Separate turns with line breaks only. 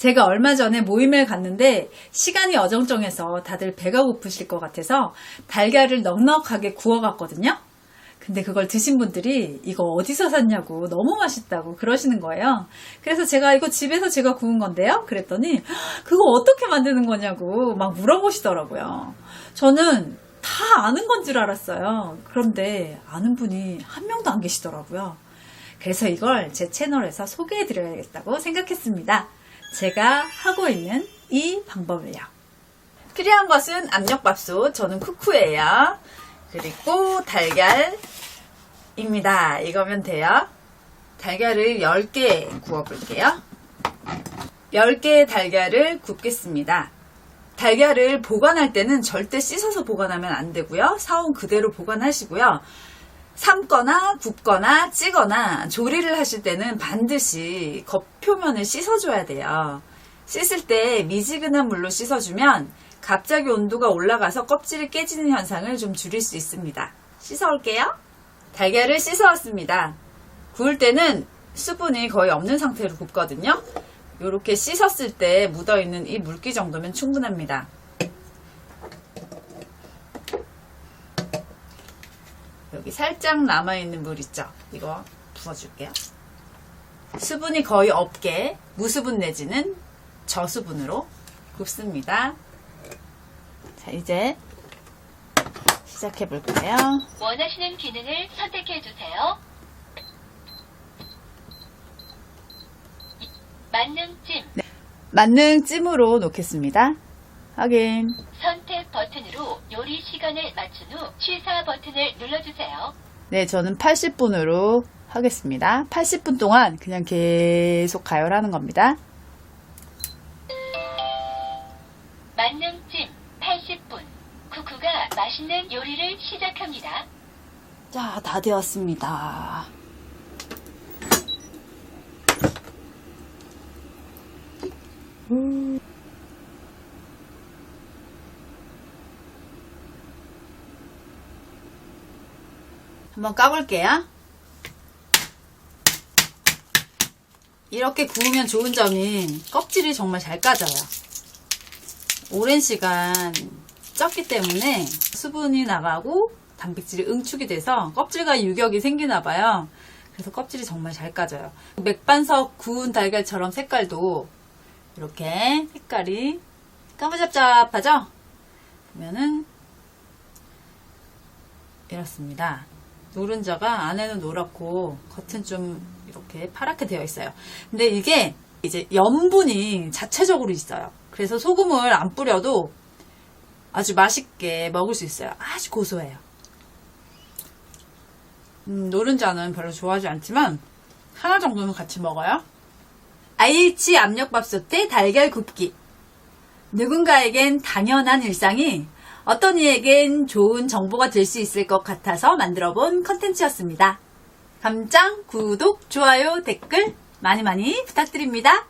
제가 얼마 전에 모임을 갔는데 시간이 어정쩡해서 다들 배가 고프실 것 같아서 달걀을 넉넉하게 구워갔거든요. 근데 그걸 드신 분들이 이거 어디서 샀냐고 너무 맛있다고 그러시는 거예요. 그래서 제가 이거 집에서 제가 구운 건데요. 그랬더니 "헉, 그거 어떻게 만드는 거냐고 막 물어보시더라고요. 저는 다 아는 건 줄 알았어요. 그런데 아는 분이 한 명도 안 계시더라고요. 그래서 이걸 제 채널에서 소개해 드려야겠다고 생각했습니다. 제가 하고 있는 이 방법이에요. 필요한 것은 압력밥솥, 저는 쿠쿠예요. 그리고 달걀입니다. 이거면 돼요. 달걀을 10개 구워볼게요. 10개의 달걀을 굽겠습니다. 달걀을 보관할 때는 절대 씻어서 보관하면 안 되고요. 사온 그대로 보관하시고요. 삶거나 굽거나 찌거나 조리를 하실 때는 반드시 겉표면을 씻어줘야 돼요. 씻을 때 미지근한 물로 씻어주면 갑자기 온도가 올라가서 껍질이 깨지는 현상을 좀 줄일 수 있습니다. 씻어올게요. 달걀을 씻어왔습니다. 구울 때는 수분이 거의 없는 상태로 굽거든요. 이렇게 씻었을 때 묻어있는 이 물기 정도면 충분합니다. 여기 살짝 남아있는 물 있죠? 이거 부어줄게요. 수분이 거의 없게 무수분 내지는 저수분으로 굽습니다. 자, 이제 시작해 볼까요?
원하시는 기능을 선택해 주세요. 만능찜
만능 찜으로 놓겠습니다. 확인.
선택 버튼으로 요리 시간을 맞춘 후 취사 버튼을 눌러주세요.
네, 저는 80분으로 하겠습니다. 80분 동안 그냥 계속 가열하는 겁니다.
만능찜 80분 쿠쿠가 맛있는 요리를 시작합니다.
자, 다 되었습니다. 음. 한번 까볼게요. 이렇게 구우면 좋은 점이 껍질이 정말 잘 까져요. 오랜 시간 쪘기 때문에 수분이 나가고 단백질이 응축이 돼서 껍질과 유격이 생기나 봐요. 그래서 껍질이 정말 잘 까져요. 맥반석 구운 달걀처럼 색깔도 이렇게 색깔이 까무잡잡하죠? 보면은 이렇습니다. 노른자가 안에는 노랗고 겉은 좀 이렇게 파랗게 되어 있어요. 근데 이게 이제 염분이 자체적으로 있어요. 그래서 소금을 안 뿌려도 아주 맛있게 먹을 수 있어요. 아주 고소해요. 음, 노른자는 별로 좋아하지 않지만 하나 정도는 같이 먹어요. IH 압력밥솥에 달걀 굽기. 누군가에겐 당연한 일상이 어떤 이에겐 좋은 정보가 될 수 있을 것 같아서 만들어 본 컨텐츠였습니다. 감장, 구독, 좋아요, 댓글 많이 많이 부탁드립니다.